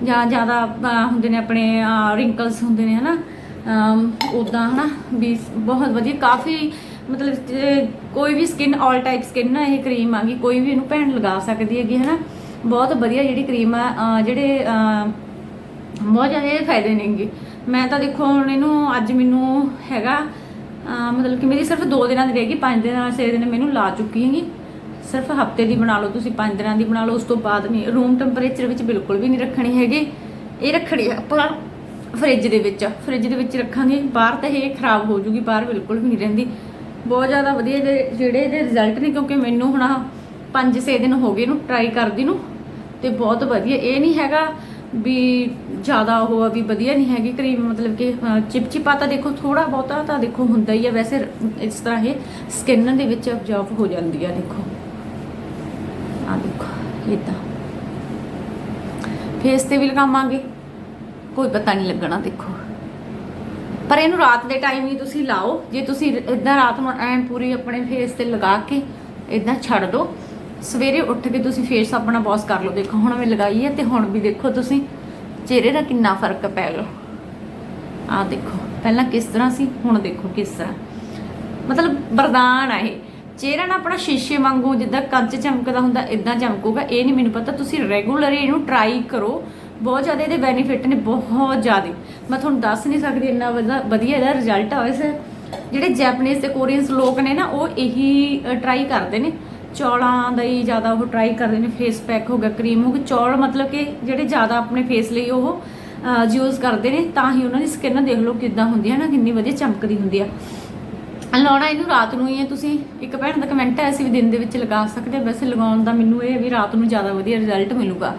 ਜਾਂ ਜ਼ਿਆਦਾ ਹੁੰਦੇ ਨੇ ਆਪਣੇ ਰਿੰਕਲਸ ਹੁੰਦੇ ਨੇ, ਹਨਾ ਉਦਾਂ ਹਨਾ ਵੀ ਬਹੁਤ ਵਧੀਆ, ਕਾਫੀ ਮਤਲਬ ਕੋਈ ਵੀ ਸਕਿਨ ਆਲ ਟਾਈਪ ਸਕਿਨ ਆ ਇਹ ਕਰੀਮ ਆ ਗਈ, ਕੋਈ ਵੀ ਇਹਨੂੰ ਭੈਣ ਲਗਾ ਸਕਦੀ ਹੈਗੀ, ਹਨਾ। ਬਹੁਤ ਵਧੀਆ ਜਿਹੜੀ ਕਰੀਮ ਆ ਜਿਹੜੇ ਬਹੁਤ ਜ਼ਿਆਦਾ ਇਹਦੇ ਫਾਇਦੇ ਨੇਗੇ ਮੈਂ ਤਾਂ ਦੇਖੋ, ਹੁਣ ਇਹਨੂੰ ਅੱਜ ਮੈਨੂੰ ਹੈਗਾ ਮਤਲਬ ਕਿ ਮੇਰੀ ਸਿਰਫ 2 ਦਿਨਾਂ ਦੀ ਰਹੇਗੀ 5 ਦਿਨਾਂ 6 ਦਿਨ ਮੈਨੂੰ ਲਾ ਚੁੱਕੀ ਹੈਗੀ। ਸਿਰਫ ਹਫ਼ਤੇ ਦੀ ਬਣਾ ਲਓ ਤੁਸੀਂ 5 ਦਿਨਾਂ ਦੀ ਬਣਾ ਲਓ, ਉਸ ਤੋਂ ਬਾਅਦ ਨਹੀਂ ਰੂਮ ਟੈਂਪਰੇਚਰ ਵਿੱਚ ਬਿਲਕੁਲ ਵੀ ਨਹੀਂ ਰੱਖਣੀ ਹੈਗੀ। ਇਹ ਰੱਖਣੀ ਆ ਆਪਾਂ ਫ੍ਰਿਜ ਦੇ ਵਿੱਚ। ਫ੍ਰਿਜ ਦੇ ਵਿੱਚ ਰੱਖਾਂਗੇ। ਬਾਹਰ ਤਾਂ ਇਹ ਖਰਾਬ ਹੋ ਜੂਗੀ, ਬਾਹਰ ਬਿਲਕੁਲ ਵੀ ਨਹੀਂ ਰਹਿੰਦੀ। ਬਹੁਤ ਜ਼ਿਆਦਾ ਵਧੀਆ ਜਿਹੜੇ ਇਹਦੇ ਰਿਜ਼ਲਟ ਨੇ, ਕਿਉਂਕਿ ਮੈਨੂੰ ਹੁਣ 5-6 ਦਿਨ ਹੋ ਗਏ ਇਹਨੂੰ ਟਰਾਈ ਕਰਦੀ ਨੂੰ, ਤੇ ਬਹੁਤ ਵਧੀਆ। ਇਹ ਨਹੀਂ ਹੈਗਾ ਵੀ ਜ਼ਿਆਦਾ ਉਹ ਆ, ਵੀ ਵਧੀਆ ਨਹੀਂ ਹੈਗੀ ਕਰੀਮ, ਮਤਲਬ ਕਿ ਚਿਪਚਿਪਾ ਤਾਂ ਦੇਖੋ ਥੋੜਾ ਬਹੁਤਾ ਤਾਂ ਦੇਖੋ ਹੁੰਦਾ ਹੀ ਆ। ਵੈਸੇ ਇਸ ਤਰ੍ਹਾਂ ਇਹ ਸਕਿਨ ਦੇ ਵਿੱਚ ਅਬਜ਼ਰਵ ਹੋ ਜਾਂਦੀ ਆ, ਦੇਖੋ। ਆ ਦੇਖੋ ਇਦਾਂ ਫੇਸ ਤੇ ਵੀ ਲਗਾਵਾਂਗੇ। ਕੋਈ ਪਤਾ ਨਹੀਂ ਲੱਗਣਾ ਦੇਖੋ। ਪਰ ਇਹਨੂੰ ਰਾਤ ਦੇ ਟਾਈਮ ਹੀ ਤੁਸੀਂ ਲਾਓ। ਜੇ ਤੁਸੀਂ ਇਦਾਂ ਰਾਤ ਨੂੰ ਐਨ ਪੂਰੀ ਆਪਣੇ ਫੇਸ ਤੇ ਲਗਾ ਕੇ ਇਦਾਂ ਛੱਡ ਦਿਓ ਸਵੇਰੇ ਉੱਠ ਕੇ ਤੁਸੀਂ ਫੇਸ ਆਪਣਾ ਵਾਸ਼ ਕਰ ਲਓ। ਦੇਖੋ, ਹੁਣ ਮੈਂ ਲਗਾਈ ਹੈ ਤੇ ਹੁਣ ਵੀ ਦੇਖੋ ਤੁਸੀਂ, ਚਿਹਰੇ ਦਾ ਕਿੰਨਾ ਫ਼ਰਕ ਪੈ ਗਿਆ। ਆਹ ਦੇਖੋ, ਪਹਿਲਾਂ ਕਿਸ ਤਰ੍ਹਾਂ ਸੀ, ਹੁਣ ਦੇਖੋ ਕਿਸ ਤਰ੍ਹਾਂ। ਮਤਲਬ ਵਰਦਾਨ ਆ ਇਹ। ਚਿਹਰਾ ਨਾ ਆਪਣਾ ਸ਼ੀਸ਼ੇ ਵਾਂਗੂ ਜਿੱਦਾਂ ਕੱਚ ਚਮਕਦਾ ਹੁੰਦਾ ਇਦਾਂ ਚਮਕੂਗਾ। ਇਹ ਨਹੀਂ ਮੈਨੂੰ ਪਤਾ, ਤੁਸੀਂ ਰੈਗੂਲਰ ਇਹਨੂੰ ਟਰਾਈ ਕਰੋ। ਬਹੁਤ ਜ਼ਿਆਦਾ ਇਹਦੇ ਬੈਨੀਫਿਟ ਨੇ, ਬਹੁਤ ਜ਼ਿਆਦਾ। ਮੈਂ ਤੁਹਾਨੂੰ ਦੱਸ ਨਹੀਂ ਸਕਦੀ ਇੰਨਾ ਵਧਾ- ਵਧੀਆ ਇਹਦਾ ਰਿਜ਼ਲਟ ਆ ਵੈਸੇ। ਜਿਹੜੇ ਜੈਪਨੀਜ਼ ਤੇ ਕੋਰੀਅਨਸ ਲੋਕ ਨੇ ਨਾ, ਉਹ ਇਹੀ ਟਰਾਈ ਕਰਦੇ ਨੇ। ਚੌਲਾਂ ਦਾ ਹੀ ਜ਼ਿਆਦਾ ਉਹ ਟਰਾਈ ਕਰਦੇ ਨੇ ਫੇਸ ਪੈਕ ਹੋ ਗਿਆ ਕਰੀਮ ਹੋ ਗਈ ਚੌਲ ਮਤਲਬ ਕਿ ਜਿਹੜੇ ਜ਼ਿਆਦਾ ਆਪਣੇ ਫੇਸ ਲਈ ਉਹ ਯੂਜ਼ ਕਰਦੇ ਨੇ, ਤਾਂ ਹੀ ਉਹਨਾਂ ਦੀ ਸਕਿਨ ਦੇਖ ਲਓ ਕਿੱਦਾਂ ਹੁੰਦੀ ਹੈ ਨਾ, ਕਿੰਨੀ ਵਧੀਆ ਚਮਕਦੀ ਹੁੰਦੀ ਆ। ਲਾਉਣਾ ਇਹਨੂੰ ਰਾਤ ਨੂੰ ਹੀ ਹੈ, ਤੁਸੀਂ ਇੱਕ ਭੈਣ ਦਾ ਕਮੈਂਟ ਆਇਆ ਸੀ ਵੀ ਦਿਨ ਦੇ ਵਿੱਚ ਲਗਾ ਸਕਦੇ ਹੋ। ਵੈਸੇ ਲਗਾਉਣ ਦਾ ਮੈਨੂੰ ਇਹ ਵੀ ਰਾਤ ਨੂੰ ਜ਼ਿਆਦਾ ਵਧੀਆ ਰਿਜ਼ਲਟ ਮਿਲੂਗਾ।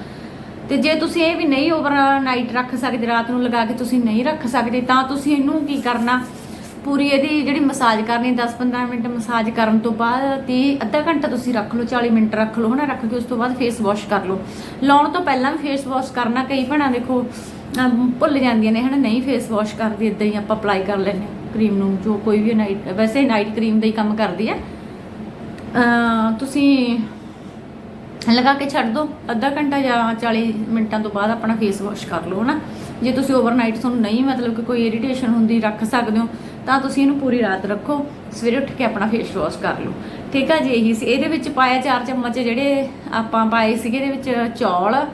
ਤੇ ਜੇ ਤੁਸੀਂ ਇਹ ਵੀ ਨਹੀਂ ਓਵਰ ਨਾਈਟ ਰੱਖ ਸਕਦੇ, ਰਾਤ ਨੂੰ ਲਗਾ ਕੇ ਤੁਸੀਂ ਨਹੀਂ ਰੱਖ ਸਕਦੇ, ਤਾਂ ਤੁਸੀਂ ਇਹਨੂੰ ਕੀ ਕਰਨਾ? ਪੂਰੀ ਇਹਦੀ ਜਿਹੜੀ ਮਸਾਜ ਕਰਨੀ 10-15 ਮਿੰਟ ਮਸਾਜ ਕਰਨ ਤੋਂ ਬਾਅਦ ਤੇ ਅੱਧਾ ਘੰਟਾ ਤੁਸੀਂ ਰੱਖ ਲਓ 40 ਮਿੰਟ ਰੱਖ ਲਓ, ਹਨਾ, ਰੱਖ ਕੇ ਉਸ ਤੋਂ ਬਾਅਦ ਫੇਸ ਵਾਸ਼ ਕਰ ਲਓ। ਲਾਉਣ ਤੋਂ ਪਹਿਲਾਂ ਵੀ ਫੇਸ ਵਾਸ਼ ਕਰਨਾ, ਕਈ ਭੈਣਾਂ ਦੇਖੋ ਭੁੱਲ ਜਾਂਦੀਆਂ ਨੇ, ਹਨਾ, ਨਹੀਂ ਫੇਸ ਵਾਸ਼ ਕਰਦੀ ਇਦਾਂ ਹੀ ਆਪਾਂ ਅਪਲਾਈ ਕਰ ਲੈਂਦੇ ਕਰੀਮ ਨੂੰ, ਜੋ ਕੋਈ ਵੀ ਨਾਈਟ ਵੈਸੇ ਨਾਈਟ ਕਰੀਮ ਦਾ ਹੀ ਕੰਮ ਕਰਦੀ ਹੈ। ਤੁਸੀਂ ਲਗਾ ਕੇ ਛੱਡ ਦਿਓ ਅੱਧਾ ਘੰਟਾ ਜਾਂ 40 ਮਿੰਟਾਂ ਤੋਂ ਬਾਅਦ ਆਪਣਾ ਫੇਸ ਵਾਸ਼ ਕਰ ਲਓ, ਹਨਾ। ਜੇ ਤੁਸੀਂ ਓਵਰਨਾਈਟ ਤੁਹਾਨੂੰ ਨਹੀਂ ਮਤਲਬ ਕਿ ਕੋਈ ਇਰੀਟੇਸ਼ਨ ਹੁੰਦੀ ਰੱਖ ਸਕਦੇ ਹੋ, ਤਾਂ ਤੁਸੀਂ ਇਹਨੂੰ ਪੂਰੀ ਰਾਤ ਰੱਖੋ। ਸਵੇਰੇ ਉੱਠ ਕੇ ਆਪਣਾ ਫੇਸ ਵਾਸ਼ ਕਰ ਲਓ। ਠੀਕ ਆ ਜੀ, ਇਹੀ ਸੀ। ਇਹਦੇ ਵਿੱਚ ਪਾਇਆ ਚਾਰ ਚਮਚ ਜਿਹੜੇ ਆਪਾਂ ਪਾਏ ਸੀਗੇ, ਇਹਦੇ ਵਿੱਚ ਚੌਲ।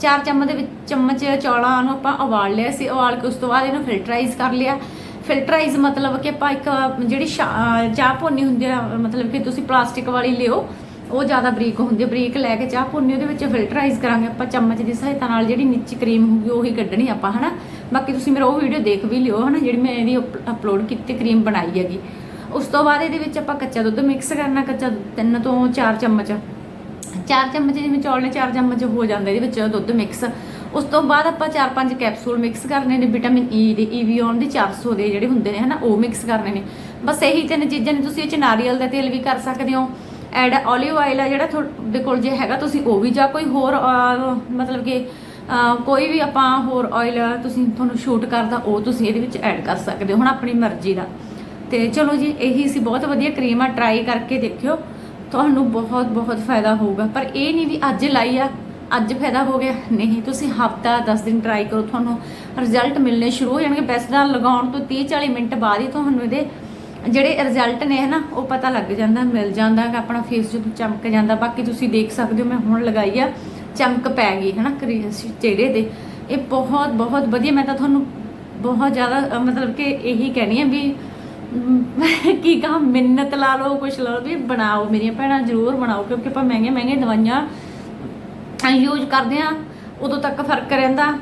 ਚਾਰ ਚਮਚ ਦੇ ਵਿੱਚ, ਚਮਚ ਚੌਲਾਂ ਨੂੰ ਆਪਾਂ ਉਬਾਲ ਲਿਆ ਸੀ। ਉਬਾਲ ਕੇ ਉਸ ਤੋਂ ਬਾਅਦ ਇਹਨੂੰ ਫਿਲਟਰਾਈਜ਼ ਕਰ ਲਿਆ। ਫਿਲਟਰਾਈਜ਼ ਮਤਲਬ ਕਿ ਆਪਾਂ ਇੱਕ ਜਿਹੜੀ ਸ਼ਾ- ਚਾਹ ਭੁੰਨੀ ਹੁੰਦੀ ਆ, ਮਤਲਬ ਕਿ ਤੁਸੀਂ ਪਲਾਸਟਿਕ ਵਾਲੀ ਲਿਓ। ਉਹ ਜ਼ਿਆਦਾ ਬਰੀਕ ਹੁੰਦੀ ਹੈ ਬਰੀਕ ਲੈ ਕੇ ਚਾਹ ਭੁੰਨੀ ਉਹਦੇ ਵਿੱਚ ਫਿਲਟਰਾਈਜ਼ ਕਰਾਂਗੇ ਆਪਾਂ ਚਮਚ ਦੀ ਸਹਾਇਤਾ ਨਾਲ, ਜਿਹੜੀ ਨੀਚੀ ਕਰੀਮ ਹੋਊਗੀ ਉਹੀ ਕੱਢਣੀ ਆਪਾਂ, ਹਨਾ? ਬਾਕੀ ਤੁਸੀਂ ਮੇਰਾ ਉਹ ਵੀਡੀਓ ਦੇਖ ਵੀ ਲਿਓ, ਹਨਾ? ਜਿਹੜੀ ਮੈਂ ਇਹਦੀ ਅਪਲੋਡ ਕੀਤੀ ਕਰੀਮ ਬਣਾਈ ਹੈਗੀ। ਉਸ ਤੋਂ ਬਾਅਦ ਇਹਦੇ ਵਿੱਚ ਆਪਾਂ ਕੱਚਾ ਦੁੱਧ ਮਿਕਸ ਕਰਨਾ, ਕੱਚਾ ਤਿੰਨ ਤੋਂ ਚਾਰ ਚਮਚ। ਚਾਰ ਚਮਚ ਜਿਵੇਂ ਚੌਲ ਨੇ, ਚਾਰ ਚਮਚ ਹੋ ਜਾਂਦਾ ਇਹਦੇ ਵਿੱਚ ਦੁੱਧ ਮਿਕਸ ਉਸ ਤੋਂ ਬਾਅਦ ਆਪਾਂ ਚਾਰ ਪੰਜ ਕੈਪਸੂਲ ਮਿਕਸ ਕਰਨੇ ਨੇ ਵਿਟਾਮਿਨ ਈ e ਦੇ ਈਵੀਓਨ ਦੇ 400 ਦੇ ਜਿਹੜੇ ਹੁੰਦੇ ਨੇ, ਹਨਾ? ਉਹ ਮਿਕਸ ਕਰਨੇ ਨੇ। ਬਸ ਇਹੀ ਤਿੰਨ ਚੀਜ਼ਾਂ ਨੇ, ਤੁਸੀਂ ਇਹ ਚ ਨਾਰੀਅਲ ਦਾ ਤੇਲ ਵੀ ਕਰ ਸਕਦੇ ਹੋ। ਐਡ 올ਿਵ ਆਇਲ ਆ ਜਿਹੜਾ ਤੁਹਾਡੇ ਕੋਲ ਜੇ ਹੈਗਾ, ਤੁਸੀਂ ਉਹ ਵੀ ਜਾਂ ਕੋਈ ਹੋਰ ਮਤਲਬ ਕਿ ਕੋਈ ਵੀ ਆਪਾਂ ਹੋਰ ਆਇਲ ਤੁਸੀਂ ਤੁਹਾਨੂੰ ਸ਼ੂਟ ਕਰਦਾ, ਉਹ ਤੁਸੀਂ ਇਹਦੇ ਵਿੱਚ ਐਡ ਕਰ ਸਕਦੇ ਹੋ, ਹੁਣ ਆਪਣੀ ਮਰਜ਼ੀ ਦਾ। ਤੇ ਚਲੋ ਜੀ, ਇਹੀ ਸੀ, ਬਹੁਤ ਵਧੀਆ ਕਰੀਮ ਆ ਟਰਾਈ ਕਰਕੇ ਦੇਖਿਓ। ਤੁਹਾਨੂੰ ਬਹੁਤ ਬਹੁਤ ਫਾਇਦਾ ਹੋਊਗਾ। ਪਰ ਇਹ ਨਹੀਂ ਵੀ ਅੱਜ ਲਾਈ ਆ, ਅੱਜ ਫਾਇਦਾ ਹੋ ਗਿਆ। ਨਹੀਂ, ਤੁਸੀਂ ਹਫਤਾ 10 ਦਿਨ ਟਰਾਈ ਕਰੋ, ਤੁਹਾਨੂੰ ਰਿਜ਼ਲਟ ਮਿਲਣੇ ਸ਼ੁਰੂ ਹੋ ਜਾਣਗੇ। ਬੈਸਟ ਨਾਲ ਲਗਾਉਣ ਤੋਂ 30 40 ਮਿੰਟ ਬਾਅਦ ਹੀ ਤੁਹਾਨੂੰ ਇਹਦੇ ਜਿਹੜੇ ਰਿਜ਼ਲਟ ਨੇ ਹਨਾ, ਉਹ ਪਤਾ ਲੱਗ ਜਾਂਦਾ, ਮਿਲ ਜਾਂਦਾ ਕਿ ਆਪਣਾ ਫੇਸ ਜਦੋਂ ਚਮਕ ਜਾਂਦਾ। ਬਾਕੀ ਤੁਸੀਂ ਦੇਖ ਸਕਦੇ ਹੋ, ਮੈਂ ਹੁਣ ਲਗਾਈ ਆ, ਚਮਕ ਪੈ ਗਈ ਹਨਾ, ਕਰੀ- ਚਿਹਰੇ ਤੇ। ਇਹ ਬਹੁਤ ਬਹੁਤ ਵਧੀਆ, ਮੈਂ ਤਾਂ ਤੁਹਾਨੂੰ ਬਹੁਤ ਜ਼ਿਆਦਾ ਮਤਲਬ ਕਿ ਇਹੀ ਕਹਿਣੀ ਆ ਵੀ ਕੀ ਕਹਾਂ, ਮਿੰਨਤ ਲਾ ਲਓ, ਕੁਛ ਲਾ ਲਓ, ਵੀ ਬਣਾਓ ਮੇਰੀਆਂ ਭੈਣਾਂ, ਜ਼ਰੂਰ ਬਣਾਓ, ਕਿਉਂਕਿ ਆਪਾਂ ਮਹਿੰਗੇ ਮਹਿੰਗੇ ਦਵਾਈਆਂ ਯੂਜ਼ ਕਰਦੇ ਆ, ਉਦੋਂ ਤੱਕ ਫ਼ਰਕ ਰਹਿੰਦਾ।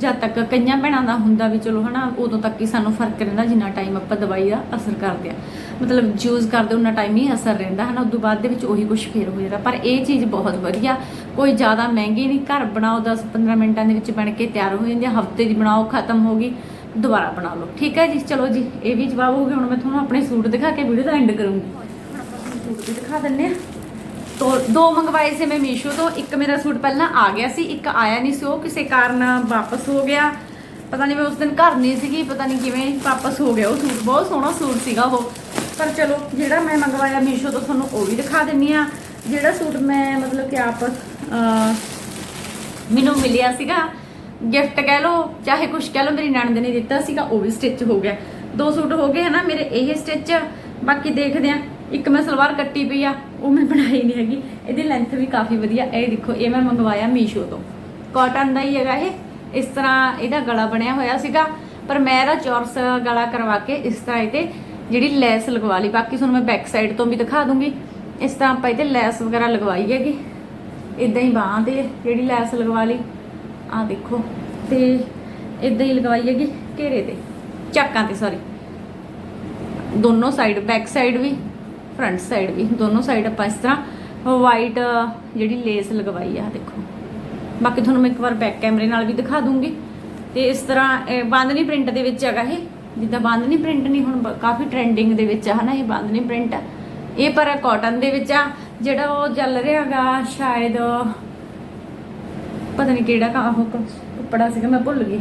ਜਦ ਤੱਕ ਕਈਆਂ ਭੈਣਾਂ ਦਾ ਹੁੰਦਾ ਵੀ ਚਲੋ ਹਨਾ, ਉਦੋਂ ਤੱਕ ਹੀ ਸਾਨੂੰ ਫ਼ਰਕ ਰਹਿੰਦਾ ਜਿੰਨਾ ਟਾਈਮ ਆਪਾਂ ਦਵਾਈ ਦਾ ਅਸਰ ਕਰਦੇ ਆ। ਮਤਲਬ ਯੂਜ਼ ਕਰਦੇ ਉਹਨਾਂ ਟਾਈਮ ਹੀ ਅਸਰ ਰਹਿੰਦਾ ਹਨਾ, ਉਦੋਂ ਬਾਅਦ ਦੇ ਵਿੱਚ ਉਹੀ ਕੁਝ ਫੇਰ ਹੋ ਜਾਂਦਾ। ਪਰ ਇਹ ਚੀਜ਼ ਬਹੁਤ ਵਧੀਆ, ਕੋਈ ਜ਼ਿਆਦਾ ਮਹਿੰਗੀ ਨਹੀਂ, ਘਰ ਬਣਾਓ 10-15 ਮਿੰਟਾਂ ਦੇ ਵਿੱਚ ਬਣ ਕੇ ਤਿਆਰ ਹੋ ਜਾਂਦੀ ਹਫ਼ਤੇ ਦੀ ਬਣਾਓ, ਖਤਮ ਹੋ ਗਈ, ਦੁਬਾਰਾ ਬਣਾ ਲਓ। ਠੀਕ ਹੈ ਜੀ, ਚਲੋ ਜੀ, ਇਹ ਵੀ ਜਵਾਬ ਹੋ ਗਿਆ, ਹੁਣ ਮੈਂ ਤੁਹਾਨੂੰ ਆਪਣੇ ਸੂਟ ਦਿਖਾ ਕੇ ਵੀਡੀਓ ਦਾ ਐਂਡ ਕਰੂੰਗੀ। ਹੁਣ ਆਪਾਂ ਸੂਟ ਵੀ ਦਿਖਾ ਦਿੰਨੇ ਆ ਤੋ ਦੋ ਮੰਗਵਾਏ ਸੀ ਮੈਂ ਮੀਸ਼ੋ ਤੋਂ। ਇੱਕ ਮੇਰਾ ਸੂਟ ਪਹਿਲਾਂ ਆ ਗਿਆ ਸੀ, ਇੱਕ ਆਇਆ ਨਹੀਂ ਸੀ। ਉਹ ਕਿਸੇ ਕਾਰਨ ਵਾਪਸ ਹੋ ਗਿਆ। ਪਤਾ ਨਹੀਂ ਮੈਂ ਉਸ ਦਿਨ ਘਰ ਨਹੀਂ ਸੀਗੀ, ਪਤਾ ਨਹੀਂ ਕਿਵੇਂ ਵਾਪਸ ਹੋ ਗਿਆ ਉਹ ਸੂਟ। ਬਹੁਤ ਸੋਹਣਾ ਸੂਟ ਸੀਗਾ ਉਹ। ਪਰ ਚਲੋ, ਜਿਹੜਾ ਮੈਂ ਮੰਗਵਾਇਆ ਮੀਸ਼ੋ ਤੋਂ, ਤੁਹਾਨੂੰ ਉਹ ਵੀ ਦਿਖਾ ਦਿੰਨੀ ਆ। ਜਿਹੜਾ ਸੂਟ ਮੈਂ ਮਤਲਬ ਕਿ ਆਪ ਮੈਨੂੰ ਮਿਲਿਆ ਸੀਗਾ, ਗਿਫਟ ਕਹਿ ਲਓ, ਚਾਹੇ ਕੁਝ ਕਹਿ ਲਓ, ਮੇਰੀ ਨਣਦ ਨੇ ਦਿੱਤਾ ਸੀਗਾ, ਉਹ ਵੀ ਸਟਿਚ ਹੋ ਗਿਆ। ਦੋ ਸੂਟ ਹੋ ਗਏ ਹਨਾ, ਮੇਰੇ ਇਹ ਸਟਿਚ ਬਾਕੀ ਦੇਖਦੇ ਆ। ਇੱਕ ਮੈਂ ਸਲਵਾਰ ਕੱਟੀ ਪਈ ਆ, ਉਹ ਮੈਂ ਬਣਾਈ ਨਹੀਂ ਹੈਗੀ। ਇਹਦੀ ਲੈਂਥ ਵੀ ਕਾਫੀ ਵਧੀਆ। ਇਹ ਦੇਖੋ, ਇਹ ਮੈਂ ਮੰਗਵਾਇਆ ਮੀਸ਼ੋ ਤੋਂ। ਕਾਟਨ ਦਾ ਹੀ ਹੈਗਾ ਇਹ। ਇਸ ਤਰ੍ਹਾਂ ਇਹਦਾ ਗਲਾ ਬਣਿਆ ਹੋਇਆ ਸੀਗਾ। ਪਰ ਮੈਂ ਇਹਦਾ ਚੌਰਸ ਗਲਾ ਕਰਵਾ ਕੇ ਇਸ ਤਰ੍ਹਾਂ ਇਹਤੇ ਜਿਹੜੀ ਲੈਸ ਲਗਵਾ ਲਈ। ਬਾਕੀ ਤੁਹਾਨੂੰ ਮੈਂ ਬੈਕ ਸਾਈਡ ਤੋਂ ਵੀ ਦਿਖਾ ਦੂੰਗੀ। ਇਸ ਤਰ੍ਹਾਂ ਆਪਾਂ ਇਹਤੇ ਲੈਸ ਵਗੈਰਾ ਲਗਵਾਈ ਹੈਗੀ। ਇਦਾਂ ਹੀ ਬਾਹਾਂ ਤੇ ਜਿਹੜੀ ਲੈਸ ਲਗਵਾ ਲਈ। ਆ ਦੇਖੋ। ਤੇ ਇਦਾਂ ਹੀ ਲਗਵਾਈ ਹੈਗੀ ਘੇਰੇ ਤੇ। ਚੱਕਾਂ ਤੇ ਸੌਰੀ ਦੋਨੋਂ ਸਾਈਡ ਬੈਕ ਸਾਈਡ ਵੀ। ਫਰੰਟ ਸਾਈਡ ਵੀ, ਦੋਨੋਂ ਸਾਈਡ ਆਪਾਂ ਇਸ ਤਰ੍ਹਾਂ ਵਾਈਟ ਜਿਹੜੀ ਲੇਸ ਲਗਵਾਈ ਆ ਦੇਖੋ। ਬਾਕੀ ਤੁਹਾਨੂੰ ਮੈਂ ਇੱਕ ਵਾਰ ਬੈਕ ਕੈਮਰੇ ਨਾਲ ਵੀ ਦਿਖਾ ਦੂੰਗੀ। ਤੇ ਇਸ ਤਰ੍ਹਾਂ, ਇਹ ਬਾਂਦਨੀ ਪ੍ਰਿੰਟ ਦੇ ਵਿੱਚ ਹੈਗਾ ਇਹ। ਜਿੱਦਾਂ ਬਾਂਦਨੀ ਪ੍ਰਿੰਟ ਨਹੀਂ, ਹੁਣ ਬ- ਕਾਫੀ ਟ੍ਰੈਂਡਿੰਗ ਦੇ ਵਿੱਚ ਆ, ਹਨਾ, ਇਹ ਬਾਂਦਨੀ ਪ੍ਰਿੰਟ ਇਹ ਪਰ ਕਾਟਨ ਦੇ ਵਿੱਚ ਆ। ਜਿਹੜਾ ਉਹ ਚੱਲ ਰਿਹਾਗਾ ਸ਼ਾਇਦ, ਪਤਾ ਨਹੀਂ ਕਿਹੜਾ ਉਹ ਕੱਪੜਾ ਸੀਗਾ, ਮੈਂ ਭੁੱਲ ਗਈ।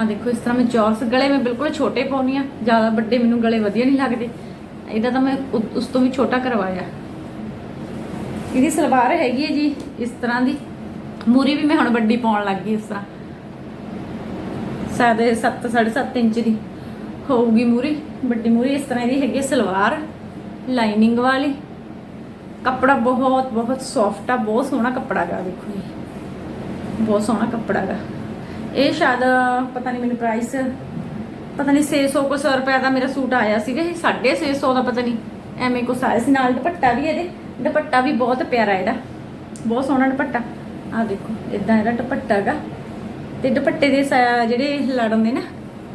ਆ ਦੇਖੋ, ਇਸ ਤਰ੍ਹਾਂ ਮੈਂ ਚੌਰਸ ਗਲੇ ਮੈਂ ਬਿਲਕੁਲ ਛੋਟੇ ਪਾਉਣੀ ਆ। ਜ਼ਿਆਦਾ ਵੱਡੇ ਮੈਨੂੰ ਗਲੇ ਵਧੀਆ ਨਹੀਂ ਲੱਗਦੇ। ਇਹਦਾ ਤਾਂ ਮੈਂ ਉਸ ਤੋਂ ਵੀ ਛੋਟਾ ਕਰਵਾਇਆ। ਇਹਦੀ ਸਲਵਾਰ ਹੈਗੀ ਹੈ ਜੀ, ਇਸ ਤਰ੍ਹਾਂ ਦੀ। ਮੂਰੀ ਵੀ ਮੈਂ ਹੁਣ ਵੱਡੀ ਪਾਉਣ ਲੱਗ ਗਈ ਇਸ ਤਰ੍ਹਾਂ। ਸਾਦੇ 7 7.5 ਇੰਚ ਦੀ ਹੋਊਗੀ ਮੂਰੀ। ਵੱਡੀ ਮੂਰੀ ਇਸ ਤਰ੍ਹਾਂ ਦੀ ਹੈਗੀ ਸਲਵਾਰ, ਲਾਈਨਿੰਗ ਵਾਲੀ। ਕੱਪੜਾ ਬਹੁਤ ਬਹੁਤ ਸੌਫਟ ਆ, ਬਹੁਤ ਸੋਹਣਾ ਕੱਪੜਾ ਗਾ, ਦੇਖੋ ਜੀ। ਬਹੁਤ ਸੋਹਣਾ ਕੱਪੜਾ ਗਾ। ਇਹ ਸ਼ਾਇਦ, ਪਤਾ ਨਹੀਂ ਮੈਨੂੰ ਪ੍ਰਾਈਸ ਪਤਾ ਨਹੀਂ 600 ਕੋ 100 ਰੁਪਏ ਦਾ ਮੇਰਾ ਸੂਟ ਆਇਆ ਸੀਗਾ, ਇਹ 650 ਦਾ ਪਤਾ ਨਹੀਂ ਐਵੇਂ ਕੁਛ ਆਇਆ ਸੀ ਨਾਲ ਦੁਪੱਟਾ ਵੀ ਇਹਦੇ, ਦੁਪੱਟਾ ਵੀ ਬਹੁਤ ਪਿਆਰਾ ਇਹਦਾ, ਬਹੁਤ ਸੋਹਣਾ ਦੁਪੱਟਾ। ਆ ਦੇਖੋ ਇਦਾਂ ਇਹਦਾ ਦੁਪੱਟਾ ਗਾ। ਤੇ ਦੁਪੱਟੇ ਦੇ ਸ- ਜਿਹੜੇ ਲੜਨ ਦੇ ਨਾ,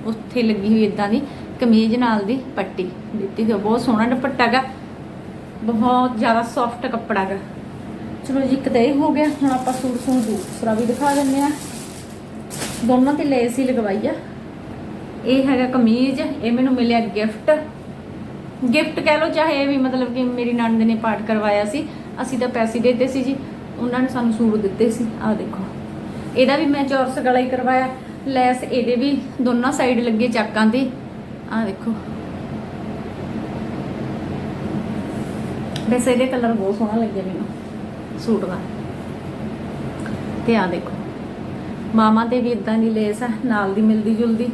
ਉੱਥੇ ਲੱਗੀ ਹੋਈ ਇਦਾਂ ਦੀ ਕਮੀਜ਼ ਨਾਲ ਦੀ ਪੱਟੀ ਦਿੱਤੀ ਹੋਈ ਆ। ਬਹੁਤ ਸੋਹਣਾ ਦੁਪੱਟਾ ਗਾ। ਬਹੁਤ ਜ਼ਿਆਦਾ ਸੌਫਟ ਕੱਪੜਾ ਗਾ। ਚਲੋ ਜੀ, ਇੱਕ ਤਾਂ ਇਹ ਹੋ ਗਿਆ, ਹੁਣ ਆਪਾਂ ਸੂਟ ਸੂਟ ਦੂਸਰਾ ਵੀ ਦਿਖਾ ਦਿੰਦੇ ਆ ਦੋਨਾਂ ਤੇ ਲੇਸ ਹੀ ਲਗਵਾਈ ਆ। ਇਹ ਹੈਗਾ ਕਮੀਜ਼, ਇਹ ਮੈਨੂੰ ਮਿਲਿਆ ਗਿਫਟ ਗਿਫਟ ਕਹਿ ਲਓ, ਚਾਹੇ ਵੀ ਮਤਲਬ ਕਿ ਮੇਰੀ ਨਣਦ ਨੇ ਪਾਠ ਕਰਵਾਇਆ ਸੀ, ਅਸੀਂ ਤਾਂ ਪੈਸੇ ਦੇ ਦਿੱਤੇ ਸੀ ਜੀ। ਉਹਨਾਂ ਨੇ ਸਾਨੂੰ ਸੂਟ ਦਿੱਤੇ ਸੀ। ਆਹ ਦੇਖੋ। ਇਹਦਾ ਵੀ ਮੈਂ ਚੌਰਸ ਗਲਾ ਹੀ ਕਰਵਾਇਆ। ਲੈਸ ਇਹਦੇ ਵੀ ਦੋਨਾਂ ਸਾਈਡ ਲੱਗੇ ਚਾਕਾਂ ਤੇ ਆਹ ਦੇਖੋ। ਵੈਸੇ ਇਹਦੇ ਕਲਰ ਬਹੁਤ ਸੋਹਣਾ ਲੱਗਿਆ ਮੈਨੂੰ, ਸੂਟ ਦਾ। ਤੇ ਆਹ ਦੇਖੋ। ਮਾਮਾ ਤੇ ਵੀ ਇਦਾਂ ਦੀ ਲੇਸ ਆ, ਨਾਲ ਦੀ ਮਿਲਦੀ ਜੁਲਦੀ।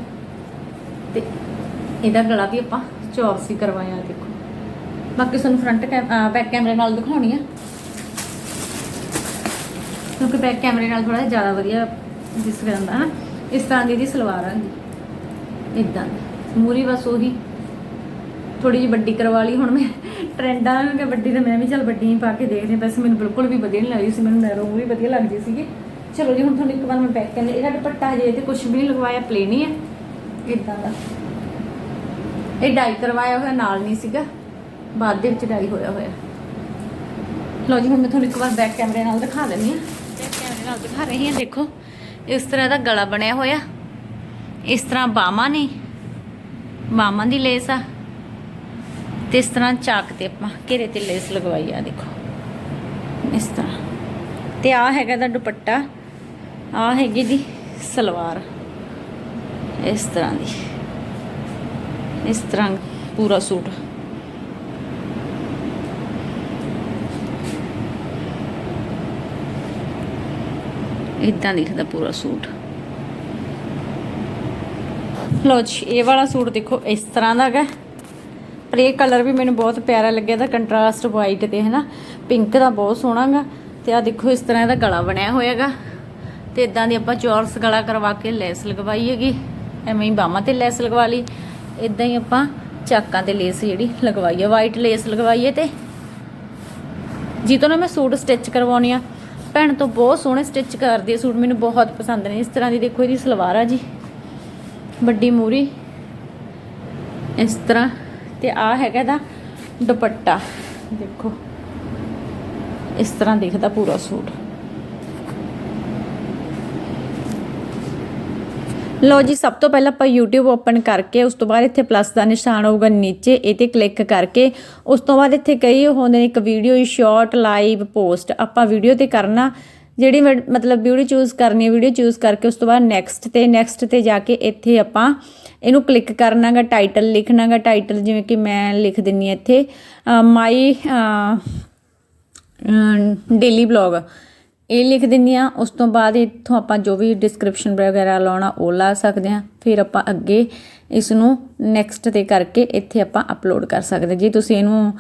ਇਹਦਾ ਗਲਾ ਵੀ ਆਪਾਂ ਚੌਰਸੀ ਕਰਵਾਇਆ ਦੇਖੋ। ਬਾਕੀ ਤੁਹਾਨੂੰ ਫਰੰਟ ਬੈਕ ਕੈਮਰੇ ਨਾਲ ਦਿਖਾਉਣੀ ਆ। ਕਿਉਂਕਿ ਬੈਕ ਕੈਮਰੇ ਨਾਲ ਥੋੜਾ ਜ਼ਿਆਦਾ ਵਧੀਆ ਦਿਸ ਜਾਂਦਾ ਹੈ ਇਸ ਤਰ੍ਹਾਂ ਦੀ ਦੀ ਸਲਵਾਰ ਆ ਇਦਾਂ ਮੂਰੀ ਬਸ ਉਹੀ। ਥੋੜੀ ਜਿਹੀ ਵੱਡੀ ਕਰਵਾ ਲਈ, ਹੁਣ ਮੈਂ ਟ੍ਰੈਂਡ ਆ ਕਿ ਵੱਡੀ ਤਾਂ ਮੈਂ ਵੀ ਚੱਲ ਵੱਡੀ ਹੀ ਪਾ ਕੇ ਦੇਖਦੇ ਵੈਸੇ ਮੈਨੂੰ ਬਿਲਕੁਲ ਵੀ ਵਧੀਆ ਨਹੀਂ ਲੱਗਦੀ ਸੀ, ਮੈਨੂੰ ਨੈਰੋ ਮੂਰੀ ਵਧੀਆ ਲੱਗਦੀ ਸੀਗੀ। ਚਲੋ ਜੀ, ਹੁਣ ਤੁਹਾਨੂੰ ਇੱਕ ਵਾਰ ਮੈਂ ਬੈਕ ਕੈਮਰੇ ਇਹਦਾ ਦੁਪੱਟਾ ਹਜੇ ਤੇ ਕੁਝ ਵੀ ਨਹੀਂ ਲਗਵਾਇਆ ਪਲੇਨ ਹੀ ਹੈ ਇਦਾਂ ਦਾ। ਇਹ ਡਾਈ ਕਰਵਾਇਆ ਹੋਇਆ ਨਾਲ ਨਹੀਂ ਸੀਗਾ। ਬਾਅਦ ਦੇ ਵਿੱਚ ਡਾਈ ਹੋਇਆ ਹੋਇਆ। ਲਓ ਜੀ, ਹੁਣ ਮੈਂ ਤੁਹਾਨੂੰ ਇੱਕ ਵਾਰ ਬੈਕ ਕੈਮਰੇ ਨਾਲ ਦਿਖਾ ਦਿੰਦੀ ਹਾਂ। ਬੈਕ ਕੈਮਰੇ ਨਾਲ ਦਿਖਾ ਰਹੀ ਹਾਂ, ਦੇਖੋ। ਇਸ ਤਰ੍ਹਾਂ ਦਾ ਗਲਾ ਬਣਿਆ ਹੋਇਆ। ਇਸ ਤਰ੍ਹਾਂ ਬਾਹਾਂ ਨੇ। ਬਾਹਾਂ ਦੀ ਲੇਸ ਆ। ਤੇ ਇਸ ਤਰ੍ਹਾਂ ਚਾਕ ਤੇ ਆਪਾਂ ਘੇਰੇ ਤੇ ਲੇਸ ਲਗਵਾਈ ਆ, ਦੇਖੋ। ਇਸ ਤਰ੍ਹਾਂ। ਤੇ ਆ ਹੈਗਾ ਦਾ ਦੁਪੱਟਾ। ਆ ਹੈਗੀ ਦੀ ਸਲਵਾਰ। ਇਸ ਤਰ੍ਹਾਂ ਦੀ। ਇਸ ਤਰ੍ਹਾਂ ਪੂਰਾ ਸੂਟ। ਇਦਾਂ ਦਿਖਦਾ ਪੂਰਾ ਸੂਟ। ਲੋ ਜੀ, ਇਹ ਵਾਲਾ ਸੂਟ ਦੇਖੋ, ਇਸ ਤਰ੍ਹਾਂ ਦਾ ਹੈਗਾ। ਪਰ ਇਹ ਕਲਰ ਵੀ ਮੈਨੂੰ ਬਹੁਤ ਪਿਆਰਾ ਲੱਗਿਆ ਦਾ ਕੰਟਰਾਸਟ ਵਾਈਟ ਤੇ ਹੈ ਨਾ ਪਿੰਕ ਦਾ ਬਹੁਤ ਸੋਹਣਾ ਗਾ ਤੇ ਆ ਦੇਖੋ, ਇਸ ਤਰ੍ਹਾਂ ਇਹਦਾ ਗਲਾ ਬਣਿਆ ਹੋਇਆਗਾ ਤੇ ਇਦਾਂ ਦੀ ਆਪਾਂ ਚੌਰਸ ਗਲਾ ਕਰਵਾ ਕੇ ਲੈਸ ਲਗਵਾਈ ਹੈਗੀ। ਐਵੇਂ ਹੀ ਬਾਹਾਂ ਤੇ ਲੈਸ ਲਗਵਾ ਲਈ। ਇਦਾਂ ਹੀ ਆਪਾਂ ਚਾਕਾਂ ਤੇ ਲੇਸ ਜਿਹੜੀ ਲਗਵਾਈ ਹੈ ਵਾਈਟ ਲੇਸ ਲਗਵਾਈ ਹੈ ਤੇ। ਜੀ ਤੋਂ ਨਾ ਮੈਂ ਸੂਟ ਸਟਿਚ ਕਰਵਾਉਣੀ ਆ। ਭੈਣ ਤੋਂ ਬਹੁਤ ਸੋਹਣੇ ਸਟਿਚ ਕਰਦੀ ਹੈ ਸੂਟ, ਮੈਨੂੰ ਬਹੁਤ ਪਸੰਦ ਨੇ। ਇਸ ਤਰ੍ਹਾਂ ਦੀ ਦੇਖੋ ਇਹਦੀ ਸਲਵਾਰ ਆ ਜੀ। ਵੱਡੀ ਮੂਰੀ। ਇਸ ਤਰ੍ਹਾਂ। ਤੇ ਆ ਹੈਗਾ ਇਹਦਾ ਦੁਪੱਟਾ। ਦੇਖੋ। ਇਸ ਤਰ੍ਹਾਂ ਦਿਖਦਾ ਪੂਰਾ ਸੂਟ। ਲਓ ਜੀ, ਸਭ ਤੋਂ ਪਹਿਲਾਂ ਆਪਾਂ YouTube ਓਪਨ ਕਰਕੇ, ਉਸ ਤੋਂ ਬਾਅਦ ਇੱਥੇ ਪਲੱਸ ਦਾ ਨਿਸ਼ਾਨ ਹੋਊਗਾ ਨੀਚੇ, ਇਹ ਤੇ ਕਲਿੱਕ ਕਰਕੇ, ਉਸ ਤੋਂ ਬਾਅਦ ਇੱਥੇ ਕਈ ਹੁੰਦੇ ਨੇ ਇੱਕ ਵੀਡੀਓ ਸ਼ਾਰਟ ਲਾਈਵ ਪੋਸਟ ਆਪਾਂ ਵੀਡੀਓ ਤੇ ਕਰਨਾ, ਜਿਹੜੀ ਮਤਲਬ ਵੀਡੀਓ ਚੂਜ਼ ਕਰਨੀ ਹੈ ਵੀਡੀਓ ਚੂਜ਼ ਕਰਕੇ ਉਸ ਤੋਂ ਬਾਅਦ ਨੈਕਸਟ ਤੇ ਨੈਕਸਟ ਤੇ ਜਾ ਕੇ ਇੱਥੇ ਆਪਾਂ ਇਹਨੂੰ ਕਲਿੱਕ ਕਰਨਾਗਾ ਟਾਈਟਲ ਲਿਖਣਾਗਾ ਟਾਈਟਲ ਜਿਵੇਂ ਕਿ ਮੈਂ ਲਿਖ ਦਿੰਨੀ ਆ ਇੱਥੇ ਮਾਈ ਡੇਲੀ ਬਲੌਗ ਇਹ ਲਿਖ ਦਿੰਨੀ ਆ ਉਸ ਤੋਂ ਬਾਅਦ ਇੱਥੋਂ ਆਪਾਂ ਜੋ ਵੀ ਡਿਸਕ੍ਰਿਪਸ਼ਨ ਵਗੈਰਾ ਲਾਉਣਾ, ਉਹ ਲਾ ਸਕਦੇ ਆ ਫਿਰ ਆਪਾਂ ਅੱਗੇ ਇਸ ਨੂੰ ਨੈਕਸਟ ਤੇ ਕਰਕੇ ਇੱਥੇ ਆਪਾਂ ਅਪਲੋਡ ਕਰ ਸਕਦੇ ਜੇ ਤੁਸੀਂ ਇਹਨੂੰ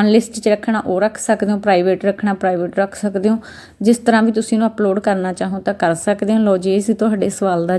ਅਨਲਿਸਟ 'ਚ ਰੱਖਣਾ, ਉਹ ਰੱਖ ਸਕਦੇ ਹੋ। ਪ੍ਰਾਈਵੇਟ ਰੱਖਣਾ ਪ੍ਰਾਈਵੇਟ ਰੱਖ ਸਕਦੇ ਹੋ। ਜਿਸ ਤਰ੍ਹਾਂ ਵੀ ਤੁਸੀਂ ਇਹਨੂੰ ਅਪਲੋਡ ਕਰਨਾ ਚਾਹੋ ਤਾਂ ਕਰ ਸਕਦੇ ਹੋ। ਲੋ ਜੀ, ਇਹ ਸੀ ਤੁਹਾਡੇ ਸਵਾਲ ਦਾ